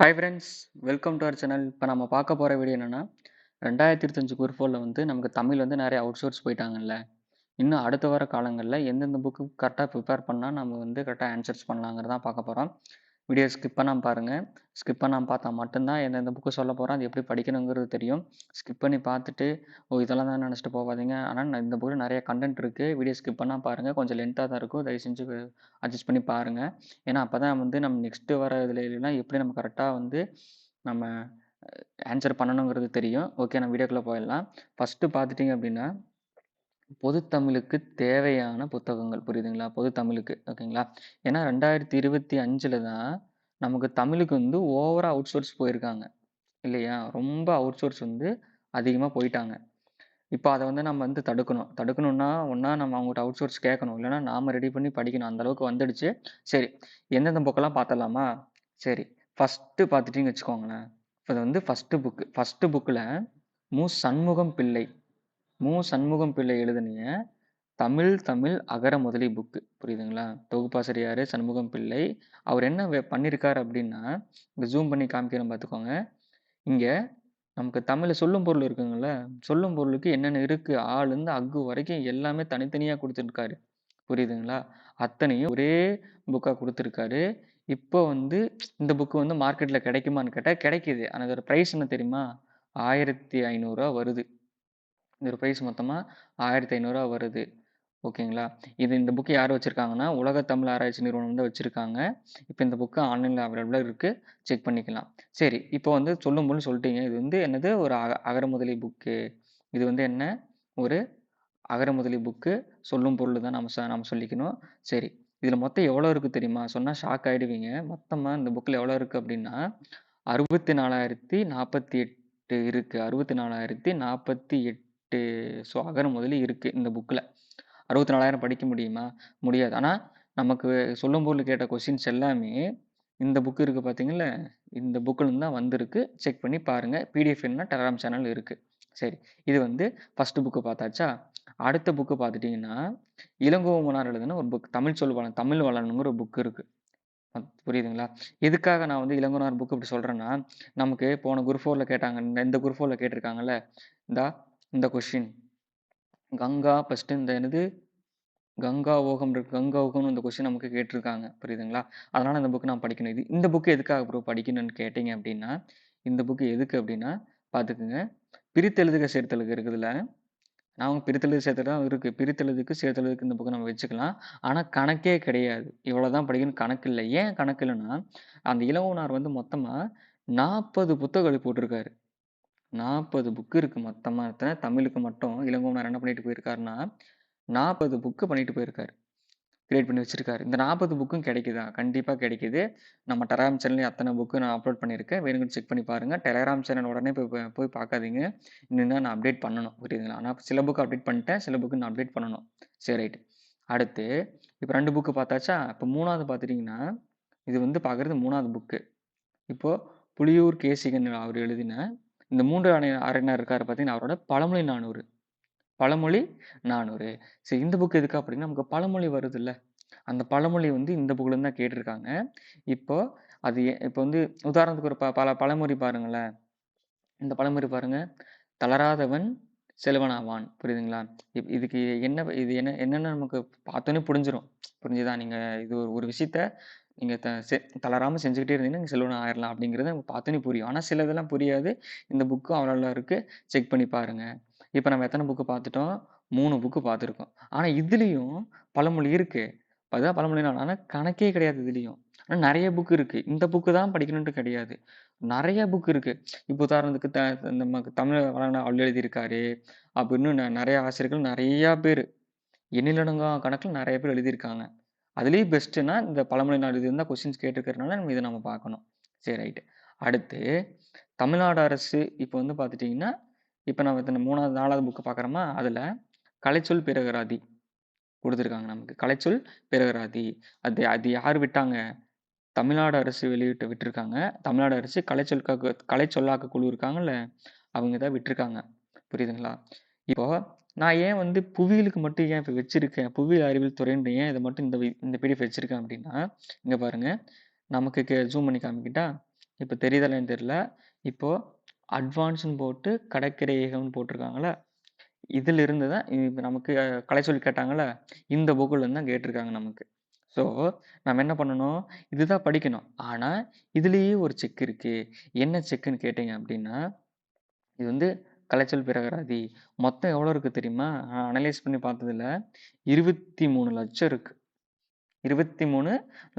Hi friends welcome to our channel இப்போ நம்ம பார்க்க போகிற வீடியோ என்னென்னா ரெண்டாயிரத்தி இருபத்தஞ்சு குரூப் வந்து நமக்கு தமிழ் வந்து நிறைய அவுட் சோர்ஸ் போயிட்டாங்கல்ல. இன்னும் அடுத்த வர காலங்களில் எந்தெந்த புக்கு கரெக்டாக ப்ரிப்பேர் பண்ணால் நம்ம வந்து கரெக்டாக ஆன்சர்ஸ் பண்ணலாங்கிறதான் பார்க்க போகிறோம் வீடியோ ஸ்கிப் பண்ணாமல் பாருங்கள் ஸ்கிப் பண்ணாமல் பார்த்தா மட்டும்தான் எந்தெந்த புக்கு சொல்ல போகிறோம் அது எப்படி படிக்கணுங்கிறது தெரியும். ஸ்கிப் பண்ணி பார்த்துட்டு ஓ இதெல்லாம் தான் நினச்சிட்டு போகாதீங்க. ஆனால் இந்த புக்கில் நிறைய கண்டென்ட் இருக்குது வீடியோ ஸ்கிப் பண்ணால் பாருங்கள் கொஞ்சம் லென்த்தாக தான் இருக்கும். தயவு செஞ்சு அட்ஜஸ்ட் பண்ணி பாருங்கள் ஏன்னா அப்போ தான் வந்து நம்ம நெக்ஸ்ட்டு வர இதுலாம் எப்படி நம்ம கரெக்டாக வந்து நம்ம ஆன்சர் பண்ணணுங்கிறது தெரியும். ஓகே நம்ம வீடியோக்குள்ளே போயிடலாம். ஃபஸ்ட்டு பார்த்துட்டிங்க அப்படின்னா பொது தமிழுக்கு தேவையான புத்தகங்கள். புரியுதுங்களா? பொது தமிழுக்கு ஓகேங்களா? ஏன்னா ரெண்டாயிரத்தி இருபத்தி அஞ்சில் தான் நமக்கு தமிழுக்கு வந்து ஓவராக அவுட் சோர்ஸ் போயிருக்காங்க. இல்லையா? ரொம்ப அவுட் சோர்ஸ் வந்து அதிகமாக போயிட்டாங்க. இப்போ அதை வந்து நம்ம வந்து தடுக்கணும். தடுக்கணும்னா ஒன்றா நம்ம அவங்ககிட்ட அவுட் சோர்ஸ் கேட்கணும். இல்லைனா நாம் ரெடி பண்ணி படிக்கணும். அந்தளவுக்கு வந்துடுச்சு. சரி எந்தெந்த புக்கெல்லாம் பார்த்துடலாமா? சரி ஃபஸ்ட்டு பார்த்துட்டிங்கன்னு வச்சுக்கோங்களேன். இப்போ இது வந்து ஃபஸ்ட்டு புக்கு ஃபஸ்ட்டு புக்கில் மு சண்முகம் பிள்ளை. மு. சண்முகம் பிள்ளை எழுதினிய தமிழ் தமிழ் அகர முதலி புக்கு புரியுதுங்களா? தொகுப்பாசிரியார் சண்முகம் பிள்ளை. அவர் என்ன பண்ணியிருக்கார் அப்படின்னா இங்கே ஜூம் பண்ணி காமிக்கிறேன் பார்த்துக்கோங்க. இங்கே நமக்கு தமிழில் சொல்லும் பொருள் இருக்குங்கள சொல்லும் பொருளுக்கு என்னென்ன இருக்குது ஆளுந்து அக்கு வரைக்கும் எல்லாமே தனித்தனியாக கொடுத்துருக்காரு. புரியுதுங்களா? அத்தனையும் ஒரே புக்காக கொடுத்துருக்காரு. இப்போ வந்து இந்த புக்கு வந்து மார்க்கெட்டில் கிடைக்குமான்னு கேட்டால் கிடைக்கிது. ஆனால் அதோட ப்ரைஸ் என்ன தெரியுமா? ஆயிரத்தி ஐநூறுரூவா வருது. இந்த ப்ரைஸ் மொத்தமாக ஆயிரத்தி ஐநூறுரூவா வருது. ஓகேங்களா? இது இந்த புக்கு யார் வச்சுருக்காங்கன்னா உலக தமிழ் ஆராய்ச்சி நிறுவனம் வந்து வச்சுருக்காங்க. இப்போ இந்த புக்கு ஆன்லைனில் அவைலபிளாக இருக்குது செக் பண்ணிக்கலாம். சரி இப்போ வந்து சொல்லும் போது சொல்லிட்டீங்க. இது வந்து என்னது? ஒரு அக அகரமுதலி புக்கு இது வந்து என்ன? ஒரு அகரமுதலி புக்கு சொல்லும் பொருள் தான் நம்ம நம்ம சொல்லிக்கணும். சரி இதில் மொத்தம் எவ்வளோ இருக்குது தெரியுமா? சொன்னால் ஷாக் ஆகிடுவீங்க மொத்தமாக இந்த புக்கில் எவ்வளோ இருக்குது அப்படின்னா அறுபத்தி நாலாயிரத்தி நாற்பத்தி எட்டு இருக்குது அறுபத்தி நாலாயிரத்தி நாற்பத்தி எட்டு எட்டு ஸோ அகரம் முதலி இருக்குது இந்த புக்கில் அறுபத்தி நாலாயிரம் படிக்க முடியுமா? முடியாது. ஆனால் நமக்கு சொல்லும் பொருள் கேட்ட கொஸ்டின்ஸ் எல்லாமே இந்த புக்கு இருக்குது பார்த்தீங்களா இந்த புக்கில் தான் வந்திருக்கு. செக் பண்ணி பாருங்கள் பிடிஎஃப் என்ன டெலகிராம் சேனல் இருக்குது சரி இது வந்து ஃபஸ்ட்டு புக்கு பார்த்தாச்சா? அடுத்த புக்கு பார்த்துட்டிங்கன்னா இளங்கோமனார் எழுதுன ஒரு புக் தமிழ் சொல் வளம் தமிழ் வளனுங்கிற ஒரு புக்கு இருக்குது புரியுதுங்களா? எதுக்காக நான் வந்து இளங்கோனார் புக் இப்படி சொல்கிறேன்னா நமக்கு போன குரூப் ஃபோரில் கேட்டாங்க இந்த குரூப் ஃபோரில் கேட்டிருக்காங்கல்ல? இந்தா இந்த கொஷின் கங்கா ஃபஸ்ட்டு இந்த என்னது? கங்கா ஓகம் இருக்கு. கங்கா ஓகம்னு இந்த கொஸ்டின் நமக்கு கேட்டிருக்காங்க. புரியுதுங்களா? அதனால் இந்த புக் நான் படிக்கணும். இது இந்த புக்கு எதுக்காக ப்ரோ படிக்கணும்னு கேட்டிங்க அப்படின்னா இந்த புக்கு எதுக்கு அப்படின்னா பார்த்துக்குங்க. பிரித்தெழுதுக சேர்த்தலுக்கு இருக்குதுல்ல? நான் பிரித்தெழுது சேர்த்தெழு தான் இருக்குது பிரித்தெழுதுக்கு சேர்த்தெழுதுக்கு இந்த புக்கை நம்ம வச்சுக்கலாம். ஆனால் கணக்கே கிடையாது. இவ்வளோ தான் படிக்கணும். கணக்கு இல்லை. ஏன் கணக்கு இல்லைன்னா அந்த இளவனார் வந்து மொத்தமாக நாற்பது புத்தகங்கள் போட்டிருக்காரு. நாற்பது புக்கு இருக்குது மொத்தமாக தமிழுக்கு மட்டும். இளங்கோவனார் என்ன பண்ணிட்டு போயிருக்காருன்னா நாற்பது புக்கு பண்ணிட்டு போயிருக்காரு. கிரியேட் பண்ணி வச்சிருக்காரு. இந்த நாற்பது புக்கும் கிடைக்குதா? கண்டிப்பாக கிடைக்குது. நம்ம டெலகிராம் சேனல்லே அத்தனை புக்கு நான் அப்லோட் பண்ணியிருக்கேன். வேணுங்க செக் பண்ணி பாருங்கள் டெலகிராம் சேனல் உடனே போய் போய் பார்க்காதீங்க. இன்னும் நான் அப்டேட் பண்ணணும். புரியுதுங்களா? நான் சில புக்கு அப்டேட் பண்ணிட்டேன். சில புக்கு நான் அப்டேட் பண்ணணும். சரி ரைட்டு அடுத்து இப்போ ரெண்டு புக்கு பார்த்தாச்சா? இப்போ மூணாவது பார்த்துட்டிங்கன்னா இது வந்து பார்க்குறது மூணாவது புக்கு இப்போது புளியூர் கேசிகன் அவர் எழுதின இந்த மூன்று அணை அரைஞர் இருக்கார் பார்த்தீங்கன்னா அவரோட பழமொழி நானூறு. பழமொழி நானூறு. சரி இந்த புக் எதுக்கு அப்படின்னா நமக்கு பழமொழி வருது இல்லை அந்த பழமொழி வந்து இந்த புக்கில் தான் கேட்டிருக்காங்க. இப்போ அது இப்போ வந்து உதாரணத்துக்கு ஒரு ப பல பழமொழி பாருங்களேன். இந்த பழமொழி பாருங்க. தளராதவன் செல்வனாவான். புரியுதுங்களா? இப் இதுக்கு என்ன இது என்ன என்னென்ன நமக்கு பார்த்தோன்னே புரிஞ்சிடும் புரிஞ்சுதா? நீங்கள் இது ஒரு ஒரு விஷயத்த நீங்கள் த செ தளராமல் செஞ்சுக்கிட்டே இருந்தீங்கன்னா நீங்கள் செல்வன் ஆயிடலாம் அப்படிங்கிறது நமக்கு பார்த்தோன்னே புரியும். ஆனால் சில இதெல்லாம் புரியாது. இந்த புக்கும் அவ்வளோ இருக்குது செக் பண்ணி பாருங்கள் இப்போ நம்ம எத்தனை புக்கு பார்த்துட்டோம்? மூணு புக்கு பார்த்துருக்கோம். ஆனால் இதுலேயும் பழமொழி இருக்குது அதுதான் பழமொழி ஆனால் கணக்கே கிடையாது இதுலேயும். ஆனால் நிறைய புக்கு இருக்குது இந்த புக்கு தான் படிக்கணுன்ட்டு கிடையாது. நிறைய புக் இருக்குது இப்போ உதாரணத்துக்கு த நம்ம தமிழ் வளர்ந்த அவள் எழுதியிருக்காரு. அப்படின்னு நிறைய ஆசிரியர்கள் நிறையா பேர். எண்ணிலடங்கா கணக்கில் நிறைய பேர் எழுதியிருக்காங்க. அதுலேயும் பெஸ்ட்டுன்னா இந்த பழமொழி நாடு இது இருந்தால் கொஸ்டின்ஸ் கேட்டுருக்கறனால நம்ம இதை நம்ம பார்க்கணும். சரி ரைட்டு அடுத்து தமிழ்நாடு அரசு இப்போ வந்து பார்த்துட்டிங்கன்னா இப்போ நம்ம இத்தனை மூணாவது நாலாவது புக்கு பார்க்குறோமா அதில் கலைச்சொல் பிறகராதி கொடுத்துருக்காங்க நமக்கு. கலைச்சொல் பிறகராதி அது அது யார் விட்டாங்க? தமிழ்நாடு அரசு வெளியிட்டு விட்டுருக்காங்க. தமிழ்நாடு அரசு கலைச்சொல்காக்கு கலைச்சொல்லாக்க குழு இருக்காங்கல்ல அவங்க தான் விட்டுருக்காங்க. புரியுதுங்களா? இப்போது நான் ஏன் வந்து புவியியலுக்கு மட்டும் ஏன் இப்போ வச்சுருக்கேன் புவியியல் அறிவியல் துறைன்னு ஏன் இதை மட்டும் இந்த இந்த பிடிஎஃப் வச்சுருக்கேன் அப்படின்னா இங்கே பாருங்கள் நமக்கு ஜூம் பண்ணி காமிக்கிட்டா இப்போ தெரியுதா இல்லையான்னு தெரியல. இப்போது அட்வான்ஸ்ன்னு போட்டு கடற்கரை ஏகம்னு போட்டிருக்காங்கல்ல. இதிலிருந்து தான் இப்போ நமக்கு சொல்லி கேட்டாங்கள்ல இந்த புக்குலேருந்து தான் கேட்டிருக்காங்க நமக்கு. ஸோ, நம்ம என்ன பண்ணணும்? இதுதான் படிக்கணும். ஆனால் இதுலேயே ஒரு செக் இருக்குது என்ன செக்குன்னு கேட்டீங்க அப்படின்னா, இது வந்து கலைச்சல் பிறகராதி. மொத்தம் எவ்வளோ இருக்குது தெரியுமா? நான் அனலைஸ் பண்ணி பார்த்ததுல இருபத்தி மூணு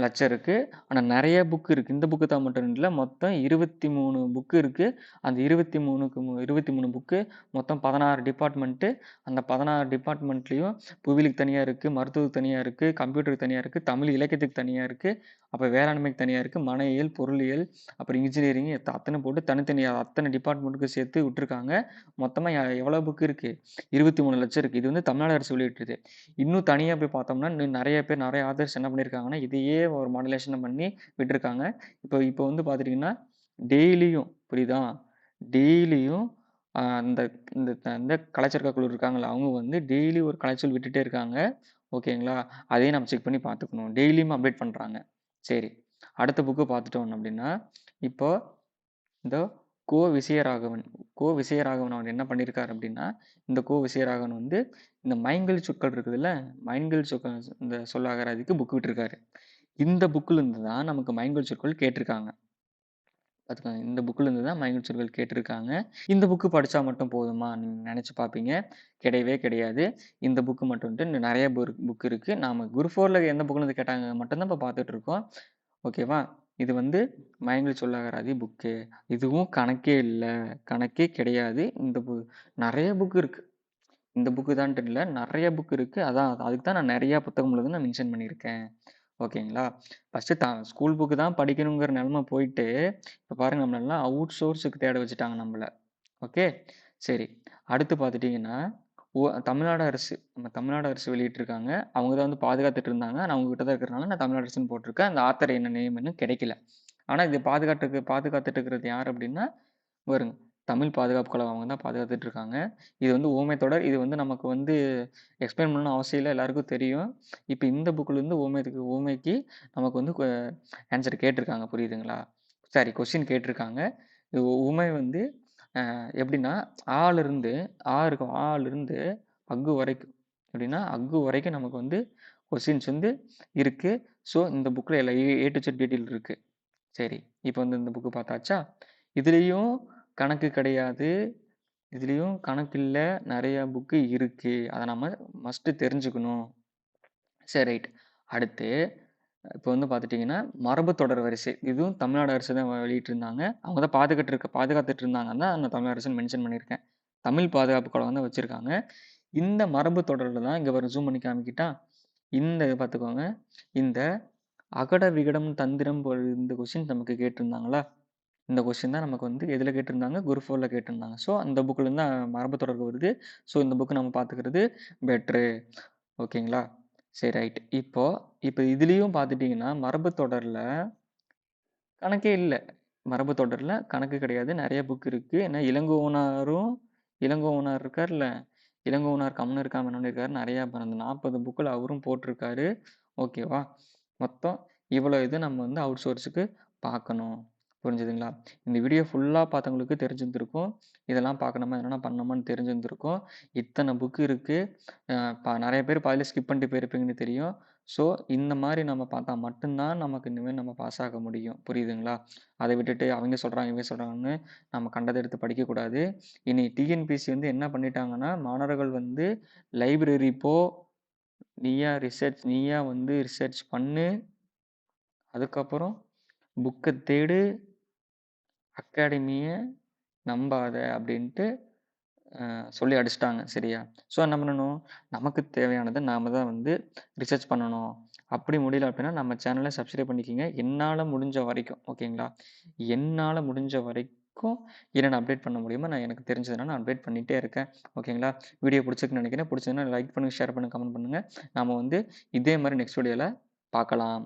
லட்சம் இருக்குது ஆனால் நிறைய புக் இருக்குது இந்த புக்கு தான் மட்டும் இல்லை மொத்தம் இருபத்தி மூணு புக்கு இருக்குது அந்த 23க்கு 23 புக்கு மொத்தம் 16 டிபார்ட்மெண்ட்டு. அந்த பதினாறு டிபார்ட்மெண்ட்லேயும் புவியிலுக்கு தனியாக இருக்குது மருத்துவத்துக்கு தனியாக இருக்குது கம்ப்யூட்டருக்கு தனியாக இருக்குது தமிழ் இலக்கியத்துக்கு தனியாக இருக்குது அப்போ வேளாண்மைக்கு தனியாக இருக்குது மனையியல், பொருளியல், அப்புறம் இன்ஜினியரிங் அத்தனை போட்டு தனித்தனியாக அத்தனை டிபார்ட்மெண்ட்டுக்கு சேர்த்து விட்டுருக்காங்க. மொத்தமா எ எவ்வளோ புக் இருக்கு? 23,00,000 இருக்கு. இது வந்து தமிழ்நாடு அரசு வெளியிட்டுருது இன்னும் தனியாக போய் பார்த்தோம்னா, இன்னும் பேர் நிறைய ஆதர்ஸ் என்ன பண்ணியிருக்காங்கன்னா, இதையே ஒரு மாடலேஷனை பண்ணி விட்டுருக்காங்க. இப்போ இப்போ வந்து பார்த்துட்டிங்கன்னா டெய்லியும் புரியுதா? டெய்லியும் அந்த இந்த இந்த கலைச்செருக்கா குழு இருக்காங்களா அவங்க வந்து டெய்லி ஒரு கலைச்சொல் விட்டுட்டே இருக்காங்க. ஓகேங்களா? அதையும் நம்ம செக் பண்ணி பார்த்துக்கணும். டெய்லியும் அப்டேட் பண்ணுறாங்க சரி. அடுத்த புக்கு பார்த்துட்டோம் அப்படின்னா, இப்போ இந்த கோ. விசயராகவன் கோ. விசயராகவன் அவர் என்ன பண்ணியிருக்காரு அப்படின்னா, இந்த கோ. விசயராகவன் வந்து இந்த மைங்கல் சொற்கள் இருக்குதுல்ல, மைன்கள் சொற்கள் இந்த சொல்லாகராதிக்கு புக் விட்டுருக்காரு. இந்த புக்லேருந்து தான் நமக்கு மைங்கல் சொற்கள் கேட்டிருக்காங்க. பார்த்துக்கோங்க. இந்த புக்லேருந்து தான் மைங்கல் சொற்கள் கேட்டிருக்காங்க. இந்த புக்கு படித்தா மட்டும் போதுமா? நீங்கள் நினச்சி பார்ப்பீங்க. கிடையவே கிடையாது. இந்த புக்கு மட்டும் வந்துட்டு இன்னும் நிறைய புக் இருக்குது நாம் குரு ஃபோரில் எந்த புக்லேருந்து கேட்டாங்க மட்டும்தான் இப்போ பார்த்துட்ருக்கோம் ஓகேவா? இது வந்து மைன்கள் சொல்லாகராதி புக்கு. இதுவும் கணக்கே இல்லை கணக்கே கிடையாது. இந்த பு நிறைய புக்கு இருக்குது இந்த புக்கு தான்ட்டு இல்லை நிறைய புக் இருக்குது அதான் அதுக்கு தான் நான் நிறையா புத்தகம் உள்ளத நான் மென்ஷன் பண்ணியிருக்கேன். ஓகேங்களா? ஃபர்ஸ்ட்டு தான் ஸ்கூல் புக்கு தான் படிக்கணுங்கிற நிலமை போயிட்டு, இப்போ பாருங்கள் நம்மளெல்லாம் அவுட் சோர்ஸுக்கு தேட வச்சுட்டாங்க நம்மள. ஓகே. சரி. அடுத்து பார்த்துட்டிங்கன்னா ஓ தமிழ்நாடு அரசு நம்ம தமிழ்நாடு அரசு வெளியிட்டிருக்காங்க. அவங்க தான் வந்து பாதுகாத்துட்டு இருந்தாங்க. நான் அவங்க கிட்ட தான் இருக்கிறனால நான் தமிழ்நாடு அரசுன்னு போட்டிருக்கேன். அந்த ஆத்தர் என்ன நேம் இன்னும் கிடைக்கல. ஆனால் இது பாதுகாத்துக்கு பாதுகாத்துட்டு இருக்கிறது யார் அப்படின்னா, வருங்க தமிழ் பாதுகாப்பு கழகம் அவங்க தான் பாதுகாத்துட்டு இருக்காங்க. இது வந்து ஓமை தொடர். இது வந்து நமக்கு வந்து எக்ஸ்பிளைன் பண்ணணும்னு அவசியம் இல்லை எல்லாருக்கும் தெரியும். இப்போ இந்த புக்கிலேருந்து ஓமைக்கு ஊமைக்கு நமக்கு வந்து ஆன்சர் கேட்டிருக்காங்க. புரியுதுங்களா? சாரி கொஸ்டின் கேட்டிருக்காங்க. இது ஊமை வந்து எப்படின்னா, ஆலிருந்து ஆ இருக்கும். ஆலிருந்து அக்கு வரைக்கும் எப்படின்னா, அக்கு வரைக்கும் நமக்கு வந்து கொஸ்டின்ஸ் வந்து இருக்குது ஸோ இந்த புக்கில் எல்லா ஏ ஏ செட் டீட்டெயில் இருக்குது சரி. இப்போ வந்து இந்த புக்கு பார்த்தாச்சா? இதுலேயும் கணக்கு கிடையாது. இதுலேயும் கணக்கு இல்லை நிறையா புக்கு இருக்குது அதை நம்ம மஸ்ட்டு தெரிஞ்சுக்கணும். சரி ரைட். அடுத்து இப்போ வந்து பார்த்துட்டிங்கன்னா மரபு தொடர் வரிசை. இதுவும் தமிழ்நாடு அரசு தான் வெளியிட்டிருந்தாங்க. அவங்க தான் பாதுகாட்டு இருக்க பாதுகாத்துட்டு இருந்தாங்கன்னா நான் தமிழ் அரசுன்னு மென்ஷன் பண்ணியிருக்கேன். தமிழ் பாதுகாப்பு கழகம் தான் வச்சுருக்காங்க இந்த மரபு தொடரில் தான் இங்கே வரும் ஜூம் பண்ணி காமிக்கிட்டா இந்த இது பார்த்துக்கோங்க. இந்த அகட, விகடம், தந்திரம் போல் இந்த கொஸ்டின் நமக்கு கேட்டிருந்தாங்களா? இந்த கொஸ்டின் தான் நமக்கு வந்து எதில் கேட்டிருந்தாங்க? குரு ஃபோரில் கேட்டிருந்தாங்க. ஸோ அந்த புக்கில் தான் மரபு தொடர் வருது. ஸோ இந்த புக்கு நம்ம பார்த்துக்கிறது பெட்ரு ஓகேங்களா? சரி ரைட். இப்போ இப்போ இதுலேயும் பார்த்துட்டிங்கன்னா மரபு தொடரில் கணக்கே இல்லை மரபு தொடரில் கணக்கு கிடையாது. நிறைய புக் இருக்குது ஏன்னா இளங்கோவனாரும் இளங்கோவனார் இருக்கார்ல, இளங்கோவனார் கம்முனு இருக்காம என்ன நிறையா அந்த நாற்பது புக்கில் அவரும் போட்டிருக்காரு. ஓகேவா? மொத்தம் இவ்வளோ இது நம்ம வந்து அவுட் சோர்ஸுக்கு பார்க்கணும். புரிஞ்சுதுங்களா? இந்த வீடியோ ஃபுல்லாக பார்த்தவங்களுக்கு தெரிஞ்சிருந்துருக்கும் இதெல்லாம் பார்க்கணுமா, என்னென்ன பண்ணணுமான்னு தெரிஞ்சிருந்துருக்கும் இத்தனை புக்கு இருக்குது அ ப பேர் பாதியில் ஸ்கிப் பண்ணிட்டு போயிருப்பீங்கன்னு தெரியும். ஸோ இந்த மாதிரி நம்ம பார்த்தா மட்டும்தான் நமக்கு இனிமேல் நம்ம பாஸ் ஆக முடியும். புரியுதுங்களா? அதை விட்டுட்டு அவங்க சொல்கிறாங்க இவங்க சொல்கிறாங்கன்னு நம்ம கண்டதை எடுத்து படிக்கக்கூடாது. இனி டிஎன்பிஎஸ்சி வந்து என்ன பண்ணிட்டாங்கன்னா, மாணவர்கள் வந்து லைப்ரரி போ, நீயா ரிசர்ச் நீயா வந்து ரிசர்ச் பண்ணு. அதுக்கப்புறம் புக்கை தேடு. அகாடமியை நம்பாத அப்படின்ட்டு சொல்லி அடிச்சிட்டாங்க சரியா? ஸோ என்ன பண்ணணும்? நமக்கு தேவையானதை நாம தான் வந்து ரிசர்ச் பண்ணணும். அப்படி முடியல அப்படின்னா நம்ம சேனலை சப்ஸ்கிரைப் பண்ணிக்கிங்க என்னால் முடிஞ்ச வரைக்கும் ஓகேங்களா? என்னால் முடிஞ்ச வரைக்கும் என்னென்ன அப்டேட் பண்ண முடியுமோ நான் எனக்கு தெரிஞ்சதுனால நான் அப்டேட் பண்ணிகிட்டே இருக்கேன். ஓகேங்களா? வீடியோ பிடிச்சிருக்குன்னு நினைக்கிறேன் பிடிச்சதுன்னா லைக் பண்ணுங்கள் ஷேர் பண்ணுங்கள் கமெண்ட் பண்ணுங்கள் நாம் வந்து இதே மாதிரி நெக்ஸ்ட் வீடியோவில் பார்க்கலாம்.